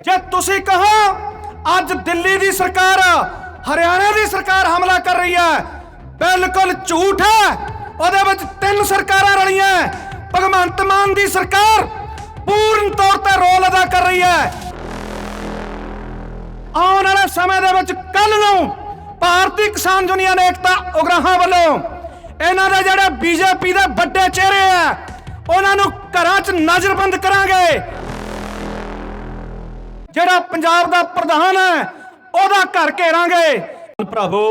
ਜੇ ਤੁਸੀਂ ਕਹੋ, ਅੱਜ ਦਿੱਲੀ ਦੀ ਸਰਕਾਰ ਹਰਿਆਣਾ ਦੀ ਸਰਕਾਰ ਹਮਲਾ ਕਰ ਰਹੀ ਹੈ, ਬਿਲਕੁਲ ਝੂਠ ਹੈ। ਉਹਦੇ ਵਿੱਚ ਤਿੰਨ ਸਰਕਾਰਾਂ ਰਲੀਆਂ ਭਗਵੰਤ ਮਾਨ ਦੀ ਸਰਕਾਰ ਪੂਰਨ ਤੌਰ ਤੇ ਰੋਲ ਅਦਾ ਕਰ ਰਹੀ ਹੈ। ਆਉਣ ਵਾਲੇ ਸਮੇਂ ਦੇ ਵਿੱਚ ਕੱਲ ਨੂੰ ਭਾਰਤੀ ਕਿਸਾਨ ਯੂਨੀਅਨ ਏਕਤਾ ਉਗਰਾਹਾਂ ਵੱਲੋਂ ਇਹਨਾਂ ਦੇ ਜਿਹੜੇ ਬੀਜੇਪੀ ਦੇ ਵੱਡੇ ਚਿਹਰੇ ਆ ਉਹਨਾਂ ਨੂੰ ਘਰਾਂ 'ਚ ਨਜ਼ਰਬੰਦ ਕਰਾਂਗੇ। ਜਿਹੜਾ ਪੰਜਾਬ ਦਾ ਪ੍ਰਧਾਨ ਹੈ, ਉਹਦਾ ਘਰ ਘੇਰਾਂਗੇ। ਭਰਾਵੋ,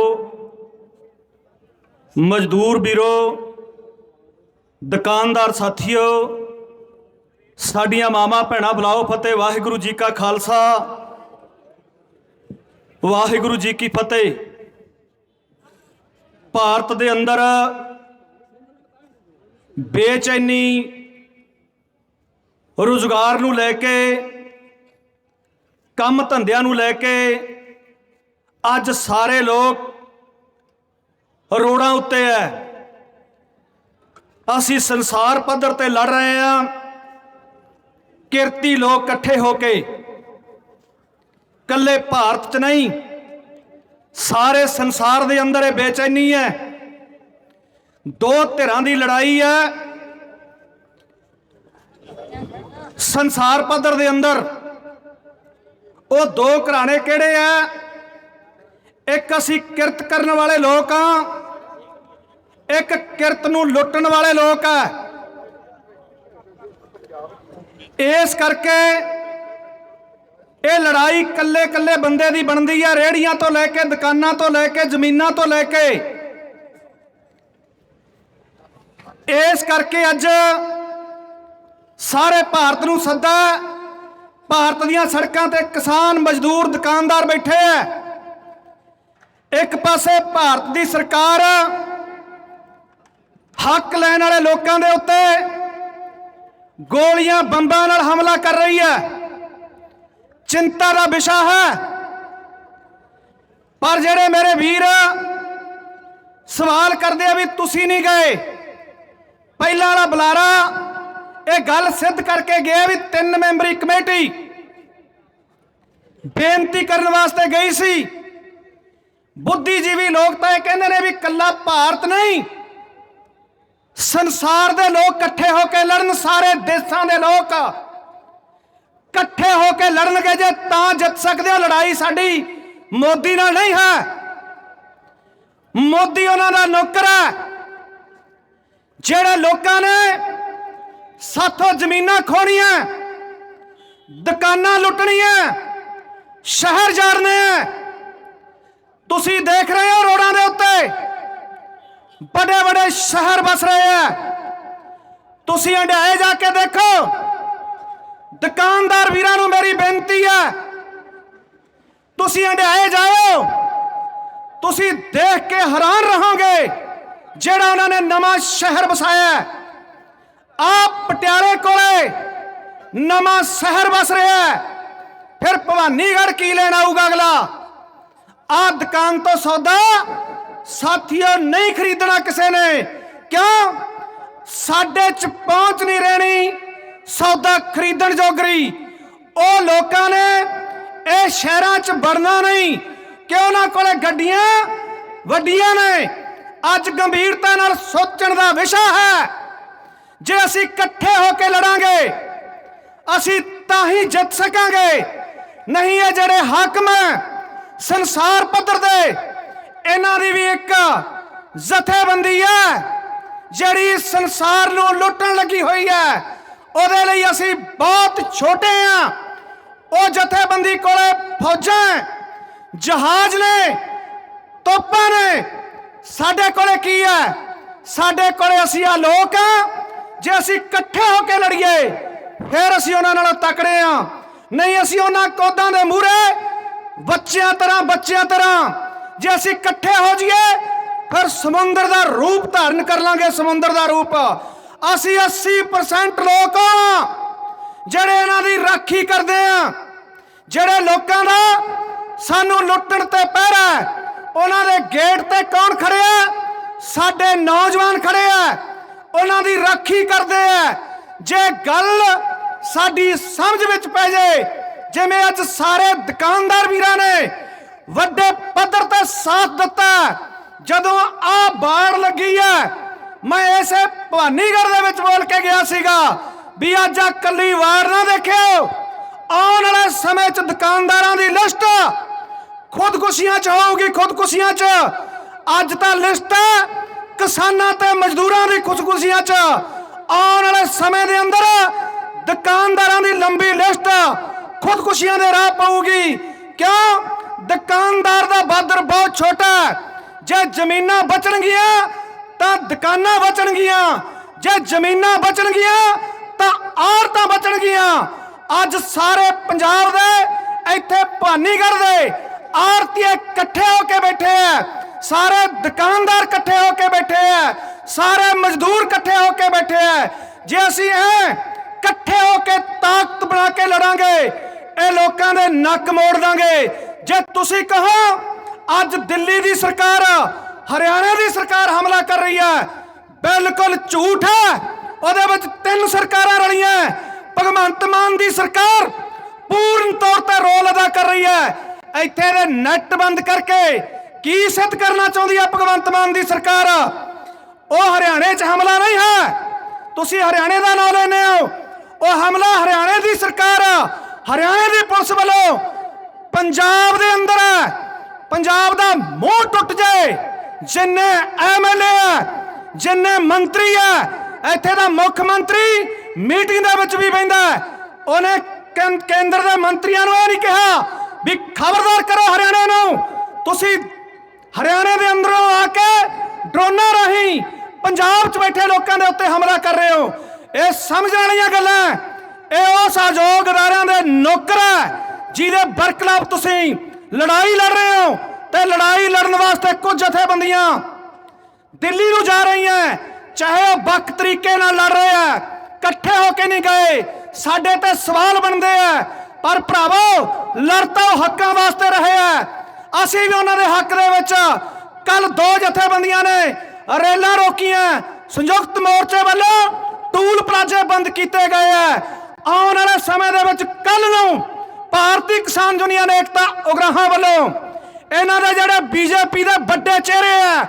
ਮਜ਼ਦੂਰ ਵੀਰੋ, ਦੁਕਾਨਦਾਰ ਸਾਥੀਓ, ਸਾਡੀਆਂ ਮਾਮਾ ਭੈਣਾਂ ਬੁਲਾਓ ਫਤਿਹ, ਵਾਹਿਗੁਰੂ ਜੀ ਕਾ ਖਾਲਸਾ। ਵਾਹਿਗੁਰੂ ਜੀ ਕੀ ਫਤਿਹ। ਭਾਰਤ ਦੇ ਅੰਦਰ ਬੇਚੈਨੀ, ਰੁਜ਼ਗਾਰ ਨੂੰ ਲੈ ਕੇ ਕੰਮ ਧੰਦਿਆਂ ਨੂੰ ਲੈ ਕੇ ਅੱਜ ਸਾਰੇ ਲੋਕ ਰੋੜਾਂ ਉੱਤੇ ਐ। ਅਸੀਂ ਸੰਸਾਰ ਪੱਧਰ ਤੇ ਲੜ ਰਹੇ ਹਾਂ ਕਿਰਤੀ ਲੋਕ ਇਕੱਠੇ ਹੋ ਕੇ। ਕੱਲੇ ਭਾਰਤ 'ਚ ਨਹੀਂ, ਸਾਰੇ ਸੰਸਾਰ ਦੇ ਅੰਦਰ ਇਹ ਬੇਚੈਨੀ ਹੈ ਦੋ ਧਿਰਾਂ ਦੀ ਲੜਾਈ ਹੈ ਸੰਸਾਰ ਪੱਧਰ ਦੇ ਅੰਦਰ ਉਹ ਦੋ ਘਰਾਣੇ ਕਿਹੜੇ ਆ? ਇੱਕ ਅਸੀਂ ਕਿਰਤ ਕਰਨ ਵਾਲੇ ਲੋਕ ਆ, ਇੱਕ ਕਿਰਤ ਨੂੰ ਲੁੱਟਣ ਵਾਲੇ ਲੋਕ ਆ। ਇਸ ਕਰਕੇ ਇਹ ਲੜਾਈ ਕੱਲੇ ਕੱਲੇ ਬੰਦੇ ਦੀ ਬਣਦੀ ਆ ਰੇੜੀਆਂ ਤੋਂ ਲੈ ਕੇ, ਦੁਕਾਨਾਂ ਤੋਂ ਲੈ ਕੇ, ਜ਼ਮੀਨਾਂ ਤੋਂ ਲੈ ਕੇ। ਇਸ ਕਰਕੇ ਅੱਜ ਸਾਰੇ ਭਾਰਤ ਨੂੰ ਸੱਦਾ ਭਾਰਤ ਦੀਆਂ ਸੜਕਾਂ ਤੇ ਕਿਸਾਨ ਮਜ਼ਦੂਰ ਦੁਕਾਨਦਾਰ ਬੈਠੇ ਐ। ਇੱਕ ਪਾਸੇ ਭਾਰਤ ਦੀ ਸਰਕਾਰ ਹੱਕ ਲੈਣ ਵਾਲੇ ਲੋਕਾਂ ਦੇ ਉੱਤੇ ਗੋਲੀਆਂ ਬੰਬਾਂ ਨਾਲ ਹਮਲਾ ਕਰ ਰਹੀ ਹੈ ਚਿੰਤਾ ਦਾ ਵਿਸ਼ਾ ਹੈ। ਪਰ ਜਿਹੜੇ ਮੇਰੇ ਵੀਰ ਸਵਾਲ ਕਰਦੇ ਆ ਵੀ ਤੁਸੀਂ ਨਹੀਂ ਗਏ, ਪਹਿਲਾਂ ਵਾਲਾ ਬੁਲਾਰਾ ਇਹ ਗੱਲ ਸਿੱਧ ਕਰਕੇ ਗਿਆ ਵੀ ਤਿੰਨ ਮੈਂਬਰੀ ਕਮੇਟੀ ਬੇਨਤੀ ਕਰਨ ਵਾਸਤੇ ਗਈ ਸੀ। ਬੁੱਧੀਜੀਵੀ ਲੋਕ ਤਾਂ ਇਹ ਕਹਿੰਦੇ ਨੇ ਵੀ ਕੱਲਾ ਭਾਰਤ ਨਹੀਂ, ਸੰਸਾਰ ਦੇ ਲੋਕ ਇਕੱਠੇ ਹੋ ਕੇ ਲੜਨ, ਸਾਰੇ ਦੇਸ਼ਾਂ ਦੇ ਲੋਕ ਇਕੱਠੇ ਹੋ ਕੇ ਲੜਨਗੇ ਜੇ ਤਾਂ ਜਿੱਤ ਸਕਦੇ ਹੋ। ਲੜਾਈ ਸਾਡੀ ਮੋਦੀ ਨਾਲ ਨਹੀਂ ਹੈ। ਮੋਦੀ ਉਹਨਾਂ ਦਾ ਨੌਕਰ ਹੈ। ਜਿਹੜੇ ਲੋਕਾਂ ਨੇ ਸਾਥੋਂ ਜ਼ਮੀਨਾਂ ਖੋਣੀਆਂ ਦੁਕਾਨਾਂ ਲੁੱਟਣੀਆਂ, ਸ਼ਹਿਰ ਜਾਰਨੇ ਤੁਸੀਂ ਦੇਖ ਰਹੇ ਹੋ ਰੋਡਾਂ ਦੇ ਉੱਤੇ। ਵੱਡੇ ਵੱਡੇ ਸ਼ਹਿਰ ਵਸ ਰਹੇ ਆ। ਤੁਸੀਂ ਹੰਡਾਏ ਜਾ ਕੇ ਦੇਖੋ। ਦੁਕਾਨਦਾਰ ਵੀਰਾਂ ਨੂੰ ਮੇਰੀ ਬੇਨਤੀ ਹੈ ਤੁਸੀਂ ਹੰਡਾਏ ਜਾਓ ਤੁਸੀਂ ਦੇਖ ਕੇ ਹੈਰਾਨ ਰਹੋਗੇ ਜਿਹੜਾ ਉਹਨਾਂ ਨੇ ਨਵਾਂ ਸ਼ਹਿਰ ਵਸਾਇਆ। ਹੈ ਆਪ ਪਟਿਆਲੇ ਕੋਲੇ ਨਵਾਂ ਸ਼ਹਿਰ ਵਸ ਰਿਹਾ ਹੈ। ਫਿਰ ਭਵਾਨੀਗੜ੍ਹ ਕੀ ਲੈਣ ਆਊਗਾ ਅਗਲਾ? ਆ ਦੁਕਾਨ ਤੋਂ ਸੌਦਾ ਸਾਥੀਓ ਨਹੀਂ ਖਰੀਦਣਾ ਕਿਸੇ ਨੇ। ਕਿਉਂ? ਸਾਡੇ ਚ ਪਹੁੰਚ ਨਹੀਂ ਰਹਿਣੀ। ਸੌਦਾ ਖਰੀਦਣ ਜੋਗਰੀ। ਉਹ ਲੋਕਾਂ ਨੇ ਇਹ ਸ਼ਹਿਰਾਂ ਚ ਵੜਨਾ ਨਹੀਂ। ਕਿ ਉਹਨਾਂ ਕੋਲੇ ਗੱਡੀਆਂ ਵੱਡੀਆਂ ਨੇ? ਅੱਜ ਗੰਭੀਰਤਾ ਨਾਲ ਸੋਚਣ ਦਾ ਵਿਸ਼ਾ ਹੈ। ਜੇ ਅਸੀਂ ਇਕੱਠੇ ਹੋ ਕੇ ਲੜਾਂਗੇ, ਅਸੀਂ ਤਾਂ ਹੀ ਜਿੱਤ ਸਕਾਂਗੇ। ਨਹੀਂ ਇਹ ਜਿਹੜੇ ਹਾਕਮ ਹੈ, ਸੰਸਾਰ ਪੱਧਰ ਦੇ, ਇਹਨਾਂ ਦੀ ਵੀ ਇੱਕ ਜਥੇਬੰਦੀ ਹੈ, ਜਿਹੜੀ ਸੰਸਾਰ ਨੂੰ ਲੁੱਟਣ ਲੱਗੀ ਹੋਈ ਹੈ। ਉਹਦੇ ਲਈ ਅਸੀਂ ਬਹੁਤ ਛੋਟੇ ਆ ਉਹ ਜਥੇਬੰਦੀ ਕੋਲੇ ਫੌਜਾਂ ਜਹਾਜ਼ ਨੇ, ਤੋਪਾਂ ਨੇ। ਸਾਡੇ ਕੋਲੇ ਕੀ ਹੈ? ਸਾਡੇ ਕੋਲੇ ਅਸੀਂ ਆ ਲੋਕ ਆ ਜੇ ਅਸੀਂ ਇਕੱਠੇ ਹੋ ਕੇ ਲੜੀਏ ਫਿਰ ਅਸੀਂ ਉਹਨਾਂ ਨਾਲੋਂ ਤਕੜੇ ਆ ਨਹੀਂ ਅਸੀਂ ਉਹਨਾਂ ਕੋਦਾਂ ਦੇ ਮੂਹਰੇ ਬੱਚਿਆਂ ਤਰ੍ਹਾਂ ਬੱਚਿਆਂ ਤਰ੍ਹਾਂ। ਜੇ ਅਸੀਂ ਇਕੱਠੇ ਹੋ ਜਾਈਏ ਫਿਰ ਸਮੁੰਦਰ ਦਾ ਰੂਪ ਧਾਰਨ ਕਰ ਲਾਂਗੇ ਸਮੁੰਦਰ ਦਾ ਰੂਪ। ਅਸੀਂ 80% ਲੋਕ ਆ ਜਿਹੜੇ ਇਹਨਾਂ ਦੀ ਰਾਖੀ ਕਰਦੇ ਆ ਜਿਹੜੇ ਲੋਕਾਂ ਦਾ ਸਾਨੂੰ ਲੁੱਟਣ ਤੇ ਪਹਿਰਾ ਹੈ, ਉਹਨਾਂ ਦੇ ਗੇਟ ਤੇ ਕੌਣ ਖੜਿਆ ਸਾਡੇ ਨੌਜਵਾਨ ਖੜੇ ਆ ਉਹਨਾਂ ਦੀ ਰਾਖੀ ਕਰਦੇ ਆ। ਜੇ ਗੱਲ ਸਾਡੀ ਸਮਝ ਵਿੱਚ ਪੈ ਜੇ, ਜਿਵੇਂ ਅੱਜ ਸਾਰੇ ਦੁਕਾਨਦਾਰ ਵੀਰਾਂ ਨੇ ਵੱਡੇ ਪੱਧਰ ਤੇ ਸਾਥ ਦਿੱਤਾ, ਜਦੋਂ ਆ ਬਾੜ ਲੱਗੀ ਹੈ ਮੈਂ ਇਸੇ ਭਵਾਨੀਗੜ੍ਹ ਦੇ ਵਿੱਚ ਬੋਲ ਕੇ ਗਿਆ ਸੀਗਾ ਵੀ ਅੱਜ ਆ ਕੱਲੀ ਵਾਰ ਨਾ ਦੇਖਿਓ। ਆਉਣ ਵਾਲੇ ਸਮੇਂ 'ਚ ਦੁਕਾਨਦਾਰਾਂ ਦੀ ਲਿਸਟ ਖੁਦਕੁਸ਼ੀਆਂ 'ਚ ਹੋਊਗੀ, ਖੁਦਕੁਸ਼ੀਆਂ 'ਚ। ਅੱਜ ਤਾਂ ਲਿਸਟ ਹੈ ਕਿਸਾਨਾਂ ਤੇ ਮਜ਼ਦੂਰਾਂ ਦੀ ਖੁਦਕੁਸ਼ੀਆਂ 'ਚ ਆਉਣ ਵਾਲੇ ਸਮੇਂ ਦੇ ਅੰਦਰ ਦੁਕਾਨਦਾਰਾਂ ਦੀ ਲੰਬੀ ਲਿਸਟ ਖੁਦਕੁਸ਼ੀਆਂ ਦੇ ਰਾਹ ਪਾਊਗੀ। ਕਿਉਂ? ਦੁਕਾਨਦਾਰ ਦਾ ਬਾਦਰ ਬਹੁਤ ਛੋਟਾ ਜੇ ਜ਼ਮੀਨਾਂ ਬਚਣਗੀਆਂ, ਤਾਂ ਦੁਕਾਨਾਂ ਬਚਣਗੀਆਂ। ਜੇ ਜ਼ਮੀਨਾਂ ਬਚਣਗੀਆਂ, ਤਾਂ ਔਰਤਾਂ ਬਚਣਗੀਆਂ। ਅੱਜ ਸਾਰੇ ਪੰਜਾਬ ਦੇ ਇੱਥੇ ਭਾਨੀਗੜ੍ਹ ਦੇ ਆੜਤੀ ਇਕੱਠੇ ਹੋ ਕੇ ਬੈਠੇ ਆ। ਸਾਰੇ ਦੁਕਾਨਦਾਰ ਇਕੱਠੇ ਹੋ ਕੇ ਬੈਠੇ ਆ ਸਾਰੇ ਮਜ਼ਦੂਰ ਇਕੱਠੇ ਹੋ ਕੇ ਬੈਠੇ ਆ ਜੇ ਅਸੀਂ ਐ ਇਕੱਠੇ ਹੋ ਕੇ ਤਾਕਤ ਬਣਾ ਕੇ ਲੜਾਂਗੇ, ਇਹ ਲੋਕਾਂ ਦੇ ਨੱਕ ਮੋੜ ਦਾਂਗੇ। ਜੇ ਤੁਸੀਂ ਕਹੋ, ਅੱਜ ਦਿੱਲੀ ਦੀ ਸਰਕਾਰ ਹਰਿਆਣਾ ਦੀ ਸਰਕਾਰ ਹਮਲਾ ਕਰ ਰਹੀ ਹੈ ਬਿਲਕੁਲ ਝੂਠ ਹੈ ਉਹਦੇ ਵਿੱਚ ਤਿੰਨ ਸਰਕਾਰਾਂ ਰਲੀਆਂ ਭਗਵੰਤ ਮਾਨ ਦੀ ਸਰਕਾਰ ਪੂਰਨ ਤੌਰ ਤੇ ਰੋਲ ਅਦਾ ਕਰ ਰਹੀ ਹੈ ਇੱਥੇ ਦੇ ਨੈਟ ਬੰਦ ਕਰਕੇ ਕੀ ਸਿੱਧ ਕਰਨਾ ਚਾਹੁੰਦੀ ਹੈ ਭਗਵੰਤ ਮਾਨ ਦੀ ਸਰਕਾਰ? ਉਹ ਹਰਿਆਣੇ 'ਚ ਹਮਲਾ ਨਹੀਂ ਹੈ। ਤੁਸੀਂ ਹਰਿਆਣੇ ਦਾ ਨਾਮ ਲੈਂਦੇ ਹੋ। ਉਹ ਹਮਲਾ ਹਰਿਆਣੇ ਦੀ ਸਰਕਾਰ ਹਰਿਆਣੇ ਦੀ ਪੁਲਿਸ ਵੱਲੋਂ ਪੰਜਾਬ ਦੇ ਅੰਦਰ ਹੈ ਪੰਜਾਬ ਦਾ ਮੂੰਹ ਟੁੱਟ ਜਾਏ। ਜਿੰਨੇ ਐਮਐਲਏ ਜਿੰਨੇ ਮੰਤਰੀ ਹੈ ਇੱਥੇ ਦਾ ਮੁੱਖ ਮੰਤਰੀ ਮੀਟਿੰਗ ਦੇ ਵਿੱਚ ਵੀ ਬੈਂਦਾ ਉਹਨੇ ਕੇਂਦਰ ਦੇ ਮੰਤਰੀਆਂ ਨੂੰ ਇਹ ਨਹੀਂ ਕਿਹਾ ਵੀ ਖਬਰਦਾਰ ਕਰੋ ਹਰਿਆਣੇ ਨੂੰ। ਤੁਸੀਂ ਹਰਿਆਣੇ ਦੇ ਅੰਦਰੋਂ ਆ ਕੇ ਡਰੋਨਾਂ ਰਾਹੀਂ ਪੰਜਾਬ 'ਚ ਬੈਠੇ ਲੋਕਾਂ ਦੇ ਉੱਤੇ ਹਮਲਾ ਕਰ ਰਹੇ ਹੋ। ਇਹ ਸਮਝਣ ਵਾਲੀਆਂ ਗੱਲਾਂ ਇਹ ਉਸ ਆਯੋਗ ਅਦਾਰਿਆਂ ਦੇ ਨੌਕਰ ਹੈ, ਜਿਹਦੇ ਬਰਖਲਾਫ ਤੁਸੀਂ ਲੜਾਈ ਲੜ ਰਹੇ ਹੋ ਤੇ ਲੜਾਈ ਲੜਨ ਵਾਸਤੇ ਕੁਝ ਜਥੇਬੰਦੀਆਂ ਦਿੱਲੀ ਨੂੰ ਜਾ ਰਹੀਆਂ ਚਾਹੇ ਉਹ ਬੱਕ ਤਰੀਕੇ ਨਾਲ ਲੜ ਰਹੇ ਆ ਇਕੱਠੇ ਹੋ ਕੇ ਨਹੀਂ ਗਏ, ਸਾਡੇ ਤੇ ਸਵਾਲ ਬਣਦੇ ਆ ਪਰ ਭਰਾਵੋ, ਲੜਤਾ ਉਹ ਹੱਕਾਂ ਵਾਸਤੇ ਰਹੇ ਆ ਅਸੀਂ ਵੀ ਉਹਨਾਂ ਦੇ ਹੱਕ ਦੇ ਵਿੱਚ ਕੱਲ ਦੋ ਜਥੇਬੰਦੀਆਂ ਨੇ ਰੇਲਾਂ ਰੋਕੀਆਂ। ਸੰਯੁਕਤ ਮੋਰਚੇ ਵੱਲੋਂ ਟੂਲ ਪਲਾਜ਼ੇ ਬੰਦ ਕੀਤੇ ਗਏ ਆ। ਆਉਣ ਵਾਲੇ ਸਮੇਂ ਦੇ ਵਿੱਚ ਕੱਲ ਨੂੰ ਭਾਰਤੀ ਕਿਸਾਨ ਯੂਨੀਅਨ ਏਕਤਾ ਉਗਰਾਹਾਂ ਵੱਲੋਂ ਇਹਨਾਂ ਦੇ ਜਿਹੜੇ ਬੀਜੇਪੀ ਦੇ ਵੱਡੇ ਚਿਹਰੇ ਆ,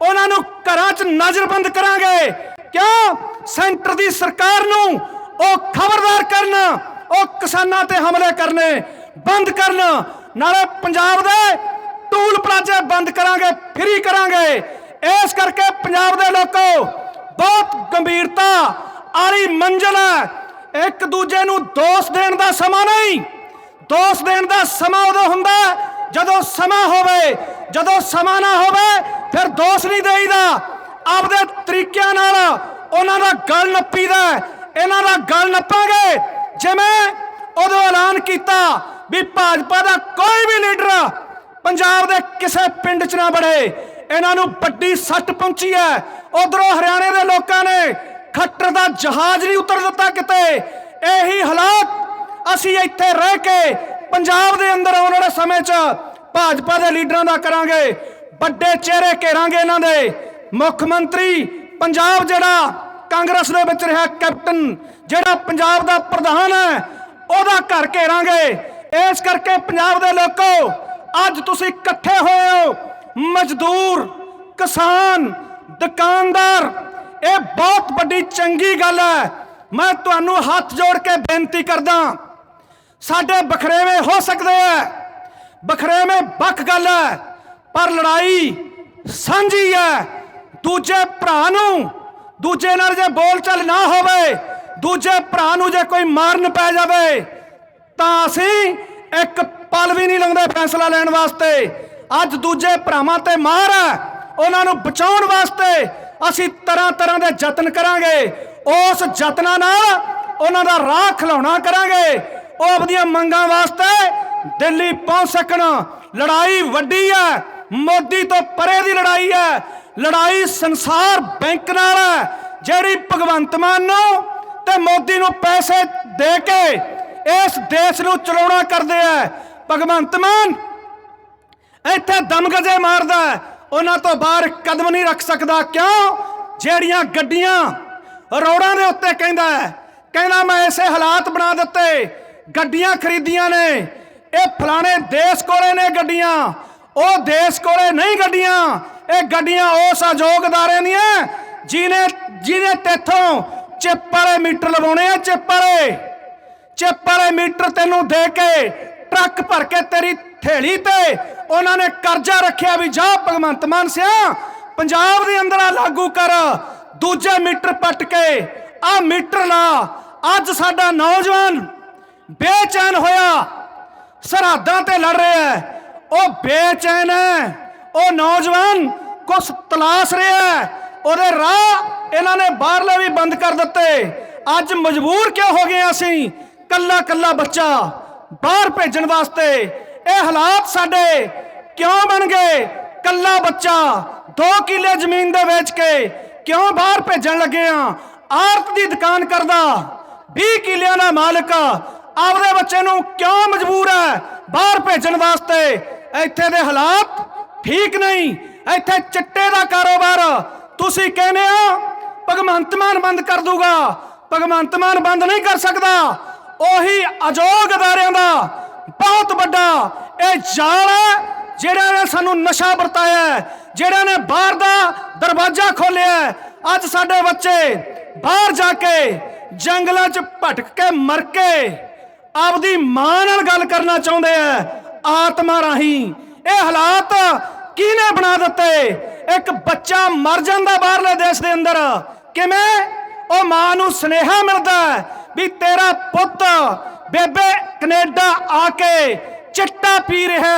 ਉਹਨਾਂ ਨੂੰ ਘਰਾਂ 'ਚ ਨਜ਼ਰਬੰਦ ਕਰਾਂਗੇ। ਕਿਉਂ? ਸੈਂਟਰ ਦੀ ਸਰਕਾਰ ਨੂੰ ਉਹ ਖਬਰਦਾਰ ਕਰਨ, ਉਹ ਕਿਸਾਨਾਂ ਤੇ ਹਮਲੇ ਕਰਨੇ, ਬੰਦ ਕਰਨ ਨਾਲੇ ਪੰਜਾਬ ਦੇ ਟੂਲ ਪਲਾਜ਼ੇ ਬੰਦ ਕਰਾਂਗੇ ਫ੍ਰੀ ਕਰਾਂਗੇ। ਇਸ ਕਰਕੇ ਪੰਜਾਬ ਦੇ ਲੋਕੋ ਬਹੁਤ ਗੰਭੀਰਤਾ ਆਲੀ ਮੰਜ਼ਲ ਹੈ। ਇੱਕ ਦੂਜੇ ਨੂੰ ਦੋਸ਼ ਦੇਣ ਦਾ ਸਮਾਂ ਨਹੀਂ। ਦੋਸ਼ ਦੇਣ ਦਾ ਸਮਾਂ ਉਦੋਂ ਹੁੰਦਾ ਜਦੋਂ ਸਮਾਂ ਹੋਵੇ। ਜਦੋਂ ਸਮਾਂ ਨਾ ਹੋਵੇ, ਫਿਰ ਦੋਸ਼ ਨਹੀਂ ਦੇਈਦਾ। ਆਪਦੇ ਤਰੀਕਿਆਂ ਨਾਲ ਉਹਨਾਂ ਦਾ ਗਲ ਨੱਪੀਦਾ ਹੈ। ਇਹਨਾਂ ਦਾ ਗਲ ਨੱਪਾਂਗੇ। ਜਿਵੇਂ ਉਦੋਂ ਐਲਾਨ ਕੀਤਾ ਵੀ ਭਾਜਪਾ ਦਾ ਕੋਈ ਵੀ ਲੀਡਰ ਪੰਜਾਬ ਦੇ ਕਿਸੇ ਪਿੰਡ 'ਚ ਨਾ ਬੜੇ ਇਹਨਾਂ ਨੂੰ ਵੱਡੀ ਸੱਟ ਪਹੁੰਚੀ ਹੈ। ਉਧਰੋਂ ਹਰਿਆਣੇ ਦੇ ਲੋਕਾਂ ਨੇ ਖੱਟਰ ਦਾ ਜਹਾਜ਼ ਨਹੀਂ ਉਤਰ ਦਿੱਤਾ ਕਿਤੇ। ਇਹੀ ਹਾਲਾਤ ਅਸੀਂ ਇੱਥੇ ਰਹਿ ਕੇ ਪੰਜਾਬ ਦੇ ਅੰਦਰ ਆਉਣ ਵਾਲੇ ਸਮੇਂ 'ਚ ਭਾਜਪਾ ਦੇ ਲੀਡਰਾਂ ਦਾ ਕਰਾਂਗੇ। ਵੱਡੇ ਚਿਹਰੇ ਘੇਰਾਂਗੇ ਇਹਨਾਂ ਦੇ। ਮੁੱਖ ਮੰਤਰੀ ਪੰਜਾਬ ਜਿਹੜਾ ਕਾਂਗਰਸ ਦੇ ਵਿੱਚ ਰਿਹਾ ਕੈਪਟਨ, ਜਿਹੜਾ ਪੰਜਾਬ ਦਾ ਪ੍ਰਧਾਨ ਹੈ, ਉਹਦਾ ਘਰ ਘੇਰਾਂਗੇ। ਇਸ ਕਰਕੇ ਪੰਜਾਬ ਦੇ ਲੋਕੋ, ਅੱਜ ਤੁਸੀਂ ਇਕੱਠੇ ਹੋਏ ਹੋ। ਮਜ਼ਦੂਰ, ਕਿਸਾਨ, ਦੁਕਾਨਦਾਰ, ਇਹ ਬਹੁਤ ਵੱਡੀ ਚੰਗੀ ਗੱਲ ਹੈ। ਮੈਂ ਤੁਹਾਨੂੰ ਹੱਥ ਜੋੜ ਕੇ ਬੇਨਤੀ ਕਰਦਾ, ਸਾਡੇ ਬਖਰੇਵੇਂ ਹੋ ਸਕਦੇ ਆ ਬਖਰੇਵੇਂ ਵੱਖ ਗੱਲ ਹੈ, ਪਰ ਲੜਾਈ ਸਾਂਝੀ ਹੈ। ਦੂਜੇ ਭਰਾ ਨੂੰ, ਦੂਜੇ ਨਾਲ ਜੇ ਬੋਲਚਾਲ ਨਾ ਹੋਵੇ, ਦੂਜੇ ਭਰਾ ਨੂੰ ਜੇ ਕੋਈ ਮਾਰਨ ਪੈ ਜਾਵੇ ਤਾਂ ਅਸੀਂ ਇੱਕ ਪਲ ਵੀ ਨਹੀਂ ਲਾਉਂਦੇ ਫੈਸਲਾ ਲੈਣ ਵਾਸਤੇ। ਅੱਜ ਦੂਜੇ ਭਰਾਵਾਂ ਤੇ ਮਾਰ ਹੈ। ਉਹਨਾਂ ਨੂੰ ਬਚਾਉਣ ਵਾਸਤੇ ਅਸੀਂ ਤਰ੍ਹਾਂ ਤਰ੍ਹਾਂ ਦੇ ਯਤਨ ਕਰਾਂਗੇ। ਉਸ ਯਤਨਾਂ ਨਾਲ ਉਹਨਾਂ ਦਾ ਰਾਹ ਖਿਲਾਉਣਾ ਕਰਾਂਗੇ। ਉਹ ਆਪਣੀਆਂ ਮੰਗਾਂ ਵਾਸਤੇ ਦਿੱਲੀ ਪਹੁੰਚ ਸਕਣ। ਲੜਾਈ ਵੱਡੀ ਹੈ। ਮੋਦੀ ਤੋਂ ਪਰੇ ਦੀ ਲੜਾਈ ਹੈ। ਲੜਾਈ ਸੰਸਾਰ ਬੈਂਕ ਨਾਲ ਹੈ। ਜਿਹੜੀ ਭਗਵੰਤ ਮਾਨ ਨੂੰ ਤੇ ਮੋਦੀ ਨੂੰ ਪੈਸੇ ਦੇ ਕੇ ਇਸ ਦੇਸ਼ ਨੂੰ ਚਲਾਉਣਾ ਕਰਦੇ ਆ। ਭਗਵੰਤ ਮਾਨ ਇੱਥੇ ਦਮਗਜੇ ਮਾਰਦਾ ਉਹਨਾਂ ਤੋਂ ਬਾਹਰ ਕਦਮ ਨਹੀਂ ਰੱਖ ਸਕਦਾ। ਕਿਉਂ? ਜਿਹੜੀਆਂ ਗੱਡੀਆਂ ਰੋੜਾਂ ਦੇ ਉੱਤੇ ਕਹਿੰਦਾ ਕਹਿੰਦਾ, ਮੈਂ ਐਸੇ ਹਾਲਾਤ ਬਣਾ ਦਿੱਤੇ। ਗੱਡੀਆਂ ਖਰੀਦੀਆਂ ਨੇ। ਇਹ ਫਲਾਣੇ ਦੇਸ਼ ਕੋਲੇ ਨੇ ਗੱਡੀਆਂ। ਉਹ ਦੇਸ਼ ਕੋਲੇ ਨਹੀਂ ਗੱਡੀਆਂ। ਇਹ ਗੱਡੀਆਂ ਉਸ ਅਜੋਗ ਅਦਾਰੇ ਦੀਆਂ। ਜਿਹਨੇ ਜਿਹਨੇ ਤੇਥੋਂ ਚਿੱਪ ਵਾਲੇ ਮੀਟਰ ਲਵਾਉਣੇ ਆ, ਚਿੱਪ ਵਾਲੇ। ਚਿੱਪ ਵਾਲੇ ਮੀਟਰ ਤੈਨੂੰ ਦੇ ਕੇ, ਟਰੱਕ ਭਰ ਕੇ ਤੇਰੀ ਥੇਲੀ ਤੇ। ਉਹਨਾਂ ਨੇ ਕਰਜ਼ਾ ਰੱਖਿਆ ਵੀ ਜਾ ਭਗਵੰਤ ਮਾਨ ਸਿਆ, ਪੰਜਾਬ ਦੇ ਅੰਦਰ ਆ ਲਾਗੂ ਕਰ। ਦੂਜੇ ਮੀਟਰ ਪੱਟ ਕੇ, ਆ ਮੀਟਰ ਲਾ। ਅੱਜ ਸਾਡਾ ਨੌਜਵਾਨ ਬੇਚੈਨ ਹੋਇਆ, ਸਰਹੱਦਾਂ ਤੇ ਲੜ ਰਿਹਾ ਹੈ। ਉਹ ਬੇਚੈਨ ਹੈ, ਉਹ ਨੌਜਵਾਨ ਕੁਛ ਤਲਾਸ਼ ਰਿਹਾ ਹੈ। ਉਹਦੇ ਰਾਹ ਇਹਨਾਂ ਨੇ ਬਾਹਰਲੇ ਵੀ ਬੰਦ ਕਰ ਦਿੱਤੇ। ਅੱਜ ਮਜਬੂਰ ਕਿਉਂ ਹੋ ਗਏ ਅਸੀਂ? ਕੱਲਾ ਕੱਲਾ ਬੱਚਾ ਬਾਹਰ ਭੇਜਣ ਵਾਸਤੇ ਇਹ ਹਾਲਾਤ ਸਾਡੇ ਕਿਉਂ ਬਣ ਗਏ? ਕੱਲਾ ਬੱਚਾ 2 ਕਿੱਲੇ ਜ਼ਮੀਨ ਦੇ ਵੇਚ ਕੇ ਕਿਉਂ ਬਾਹਰ ਭੇਜਣ ਲੱਗੇ ਆ? ਆਰਤ ਦੀ ਦੁਕਾਨ ਕਰਦਾ 20 ਕਿੱਲਿਆਂ ਦਾ ਮਾਲਕ ਆਪਦੇ ਬੱਚੇ ਨੂੰ ਕਿਉਂ ਮਜਬੂਰ ਹੈ ਬਾਹਰ ਭੇਜਣ ਵਾਸਤੇ? ਇੱਥੇ ਦੇ ਹਾਲਾਤ ਠੀਕ ਨਹੀਂ। ਇੱਥੇ ਚਿੱਟੇ ਦਾ ਕਾਰੋਬਾਰ ਤੁਸੀਂ ਕਹਿੰਦੇ ਹੋ? ਭਗਵੰਤ ਮਾਨ ਬੰਦ ਕਰ ਦੂਗਾ। ਭਗਵੰਤ ਮਾਨ ਬੰਦ ਨਹੀਂ ਕਰ ਸਕਦਾ। ਉਹੀ ਅਜੋਗ ਅਦਾਰਿਆਂ ਦਾ ਬਹੁਤ ਵੱਡਾ ਇਹ ਜਾਲ ਹੈ ਜਿਹੜਾ ਨੇ ਸਾਨੂੰ ਨਸ਼ਾ ਵਰਤਾਇਆ ਜਿਹੜਾ ਨੇ ਬਾਹਰ ਦਾ ਦਰਵਾਜ਼ਾ ਖੋਲਿਆ ਅੱਜ ਸਾਡੇ ਬੱਚੇ ਬਾਹਰ ਜਾ ਕੇ ਜੰਗਲਾਂ 'ਚ ਭਟਕ ਕੇ ਮਰ ਕੇ ਆਪਦੀ ਮਾਂ ਨਾਲ ਗੱਲ ਕਰਨਾ ਚਾਹੁੰਦੇ ਆ ਆਤਮਾ ਰਾਹੀਂ। ਇਹ ਹਾਲਾਤ ਕਿਹਨੇ ਬਣਾ ਦਿੱਤੇ? ਇੱਕ ਬੱਚਾ ਮਰ ਜਾਂਦਾ ਬਾਹਰਲੇ ਦੇਸ਼ ਦੇ ਅੰਦਰ। ਕਿਵੇਂ? ਉਹ ਮਾਂ ਨੂੰ ਸਨੇਹਾ ਮਿਲਦਾ ਵੀ ਤੇਰਾ ਪੁੱਤ ਬੇਬੇ ਕੈਨੇਡਾ ਆ ਕੇ ਚਿੱਟਾ ਪੀ ਰਿਹਾ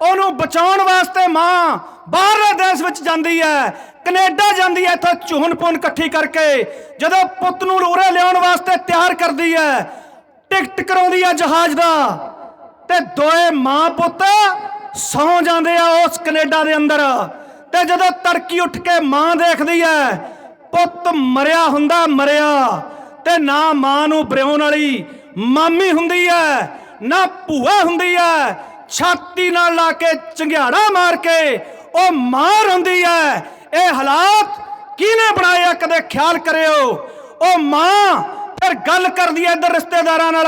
ਉਹਨੂੰ ਬਚਾਉਣ ਵਾਸਤੇ ਮਾਂ ਬਾਹਰਲੇ ਦੇਸ਼ ਵਿੱਚ ਜਾਂਦੀ ਹੈ। ਕੈਨੇਡਾ ਜਾਂਦੀ ਹੈ ਇੱਥੋਂ ਚੂਹਨ ਪੁੰਨ ਇਕੱਠੀ ਕਰਕੇ। ਜਦੋਂ ਪੁੱਤ ਨੂੰ ਉਰੇ ਲਿਆਉਣ ਵਾਸਤੇ ਤਿਆਰ ਕਰਦੀ ਹੈ, ਟਿਕਟ ਕਰਾਉਂਦੀ ਹੈ ਜਹਾਜ਼ ਦਾ। ਤੇ ਦੋਏ ਮਾਂ ਪੁੱਤ ਸੌ ਜਾਂਦੇ ਆ ਉਸ ਕੈਨੇਡਾ ਦੇ ਅੰਦਰ। ਤੇ ਜਦੋਂ ਤੜਕੀ ਉੱਠ ਕੇ ਮਾਂ ਦੇਖਦੀ ਹੈ, ਪੁੱਤ ਮਰਿਆ ਹੁੰਦਾ, ਮਰਿਆ। ਤੇ ਨਾ ਮਾਂ ਨੂੰ ਬਰਿਆਉਣ ਵਾਲੀ ਮਾਮੀ ਹੁੰਦੀ ਐ, ਨਾ ਭੂਆ ਹੁੰਦੀ ਐ। ਛਾਤੀ ਨਾਲ ਲਾ ਕੇ ਚੰਗਿਆੜਾ ਮਾਰ ਕੇ ਉਹ ਮਾਰ ਹੁੰਦੀ ਐ। ਇਹ ਹਾਲਾਤ ਕਿਹਨੇ ਬਣਾਇਆ ਕਦੇ ਖਿਆਲ ਕਰਿਓ। ਉਹ ਮਾਂ ਫਿਰ ਗੱਲ ਕਰਦੀ ਐ ਇੱਧਰ ਰਿਸ਼ਤੇਦਾਰਾਂ ਨਾਲ।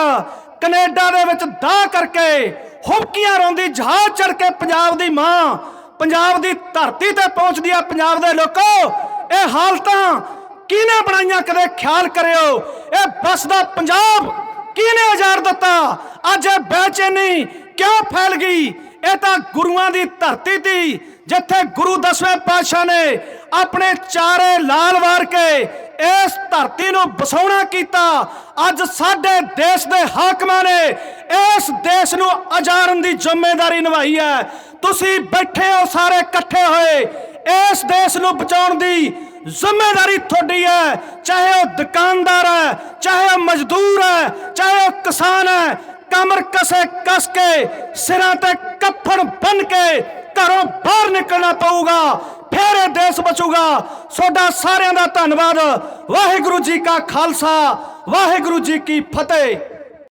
ਕੈਨੇਡਾ ਦੇ ਵਿੱਚ ਦਾਹ ਕਰਕੇ ਹੁਬਕੀਆਂ ਰੋਂਦੀ, ਜਹਾਜ਼ ਚੜ ਕੇ ਪੰਜਾਬ ਦੀ ਮਾਂ, ਪੰਜਾਬ ਦੀ ਧਰਤੀ ਤੇ ਪਹੁੰਚਦੀ ਆ ਪੰਜਾਬ ਦੇ ਲੋਕੋ। ਇਹ ਹਾਲਤਾਂ ਕਿਹਨੇ ਬਣਾਈਆਂ ਕਦੇ ਖਿਆਲ ਕਰਿਓ? ਇਹ ਬਸ ਪੰਜਾਬ ਕਿਹਨੇ ਉਜਾੜ ਦਿੱਤਾ? ਅੱਜ ਇਹ ਬੇਚੈਨੀ ਕਿਉਂ ਫੈਲ ਗਈ? ਇਹ ਤਾਂ ਗੁਰੂਆਂ ਦੀ ਧਰਤੀ ਤੀ, ਜਿੱਥੇ ਗੁਰੂ ਦਸਵੇਂ ਪਾਤਸ਼ਾਹ ਨੇ ਆਪਣੇ ਚਾਰੇ ਲਾਲ ਵਾਰ ਕੇ ਇਸ ਧਰਤੀ ਨੂੰ ਬਸਾਉਣਾ ਕੀਤਾ। ਅੱਜ ਸਾਡੇ ਦੇਸ਼ ਦੇ ਹਾਕਮਾਂ ਨੇ ਇਸ ਦੇਸ਼ ਨੂੰ ਉਜਾੜਨ ਦੀ ਜ਼ਿੰਮੇਵਾਰੀ ਨਿਭਾਈ ਹੈ। ਤੁਸੀਂ ਬੈਠੇ ਹੋ ਸਾਰੇ ਇਕੱਠੇ ਹੋਏ। ਇਸ ਦੇਸ਼ ਨੂੰ ਬਚਾਉਣ ਦੀ ਜ਼ਿੰਮੇਵਾਰੀ ਤੁਹਾਡੀ ਹੈ, ਚਾਹੇ ਉਹ ਦੁਕਾਨਦਾਰ ਹੈ, ਚਾਹੇ ਉਹ ਮਜ਼ਦੂਰ ਹੈ, ਚਾਹੇ ਉਹ ਕਿਸਾਨ ਹੈ, ਕਮਰ ਕਸੇ ਕਸ ਕੇ, ਸਿਰਾਂ ਤੇ ਕੱਫਣ ਬੰਨ ਕੇ ਘਰੋਂ ਬਾਹਰ ਨਿਕਲਣਾ ਪਊਗਾ, ਫੇਰ ਇਹ ਦੇਸ਼ ਬਚੂਗਾ। ਤੁਹਾਡਾ ਸਾਰਿਆਂ ਦਾ ਧੰਨਵਾਦ। ਵਾਹਿਗੁਰੂ ਜੀ ਕਾ ਖਾਲਸਾ, ਵਾਹਿਗੁਰੂ ਜੀ ਕੀ ਫਤਿਹ।